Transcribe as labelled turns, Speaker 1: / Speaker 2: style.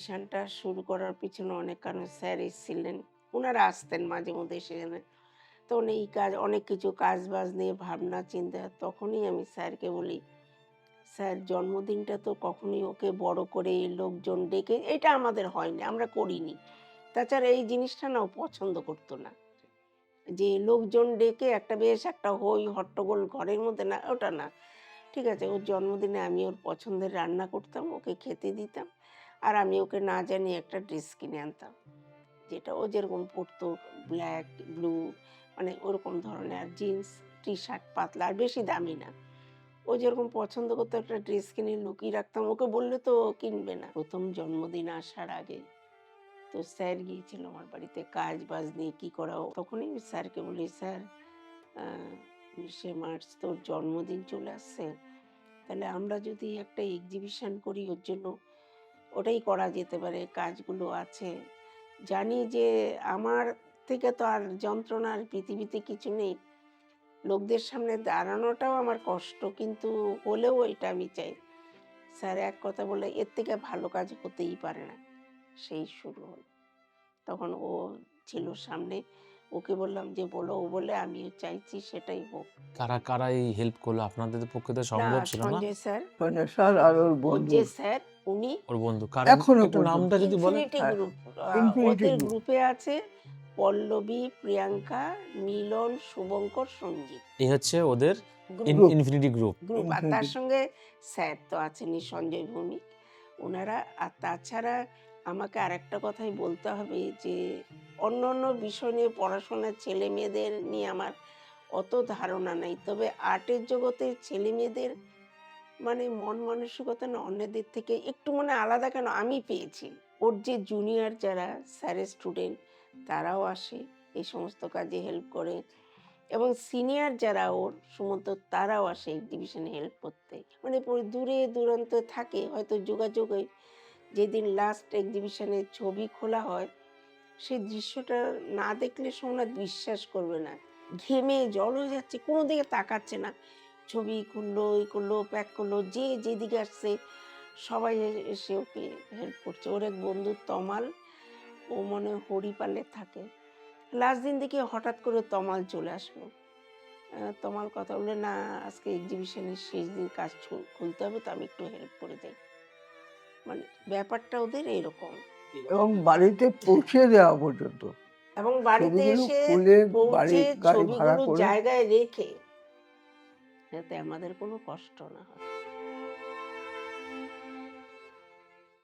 Speaker 1: মিশনটা শুরু করার পিছনে অনেক কারণ স্যার এসেছিলেন। ওনারা আসতেন মাঝে মধ্যে সেখানে তো এই কাজ, অনেক কিছু কাজ বাজ নিয়ে, ভাবনা, চিন্তা, তখনই আমি স্যারকে বলি, স্যার, জন্মদিনটা তো কখনোই ওকে বড় করে লোকজন ডেকে, এটা আমাদের হয়নি, আমরা করিনি। তাছাড়া এই জিনিসটা না ও পছন্দ করতো না। যে লোকজন ডেকে একটা বেশ একটা হই হট্টগোল ঘরের মধ্যে না, ওটা না। ঠিক আছে, ওর জন্মদিনে আমি ওর পছন্দের রান্না করতাম, ওকে খেতে দিতাম। আর আমি ওকে না জানি একটা ড্রেস কিনে আনতাম। যেটা ও যেরকম পরতো ব্ল্যাক, ব্লু মানে ওরকম ধরনের জিন্স টি শার্ট পাতলা আর বেশি দামি না। ও যেরকম পছন্দ করতো একটা ড্রেস কিনে লুকিয়ে রাখতাম, ওকে বললে তো কিনবে না। প্রথম জন্মদিন আসার আগে তো স্যার গিয়েছিল আমার বাড়িতে কাজ বাজ নিয়ে, কী করা ও- তখনই আমি স্যারকে বলি, স্যার উনিশে মার্চ তোর জন্মদিন চলে আসছে। তাহলে আমরা যদি একটা এক্সিবিশন করি ওর জন্য ওটাই করা যেতে পারে কাজগুলো আছে। জানি যে আমার থেকে তো আর যন্ত্রণার পৃথিবীতে কিছু নেই। লোকদের সামনে দাঁড়ানোটাও আমার কষ্ট কিন্তু হলেও এটা আমি চাই। স্যার এক কথা বলে এর থেকে ভালো কাজ হতেই পারে না। সেই শুরু হলো। তখন ও ছিল সামনে। ওকে বললাম যে বলো। ও বলে আমিও চাইছি সেটাই হোক।
Speaker 2: কারা কারা এই হেল্প করল? আপনাদের পক্ষে তো সম্ভব ছিল না।
Speaker 1: সঞ্জয় স্যার।
Speaker 3: স্যার আর ওর
Speaker 1: ওর
Speaker 3: বন্ধু।
Speaker 1: যে স্যার? উনি
Speaker 2: ওর বন্ধু। কারণ
Speaker 3: এখনও
Speaker 2: একটু নামটা যদি বলেন
Speaker 1: ইনফিনিটি
Speaker 3: হ্যাঁ,
Speaker 1: গ্রুপ ওদের গ্রুপে আছে পল্লবী প্রিয়াঙ্কা মিলন শুভঙ্কর সঞ্জীব।
Speaker 2: এই হচ্ছে ওদের ইনফিনিটি গ্রুপ
Speaker 1: গ্রুপ আর তার সঙ্গে স্যার তো আছেনই সঞ্জয় ভৌমিক। ওনারা আর তাছাড়া আমাকে আরেকটা কথাই বলতে হবে যে অন্য অন্য বিষয় নিয়ে পড়াশোনার ছেলে মেয়েদের নিয়ে আমার অত ধারণা নাই। তবে আর্টের জগতের ছেলে মেয়েদের মানে মন মানসিকতা না অন্যদের থেকে একটু মানে আলাদা কেন? আমি পেয়েছি। ওর যে জুনিয়র যারা স্যারের স্টুডেন্ট তারাও আসে, এই সমস্ত কাজে হেল্প করে। এবং সিনিয়র যারা ওর, সুমন্ত, তারাও আসে এক্সিবিশনে হেল্প করতে। মানে দূরে দূরান্ত থাকে, হয়তো যোগাযোগে। যেদিন লাস্ট এক্সিবিশনে ছবি খোলা হয় সেই দৃশ্যটা না দেখলে সোমনাথ বিশ্বাস করবে না। ঘেমে জল হয়ে যাচ্ছে, কোনো দিকে তাকাচ্ছে না। ছবি খুললো এই করল প্যাক করল যে যেদিকে আসছে সবাই এসে ওকে হেল্প করছে। ওর এক বন্ধু তমাল ও মনে হরিপালে থাকে। লাস্ট দিন দেখি হঠাৎ করে তমাল চলে আসলো। তমাল কথা বলে না আজকে এক্সিবিশনের শেষ দিন কাজ খুলতে হবে তো আমি একটু হেল্প করে যাই মানে ব্যাপারটা ওদের এরকম।
Speaker 3: এবং বাড়িতে পৌঁছে দেওয়া পর্যন্ত।
Speaker 1: এবং বাড়িতে এসে
Speaker 3: বাড়ি
Speaker 1: ছবিগুলো জায়গায় রেখে যাতে আমাদের কোনো কষ্ট না হয়।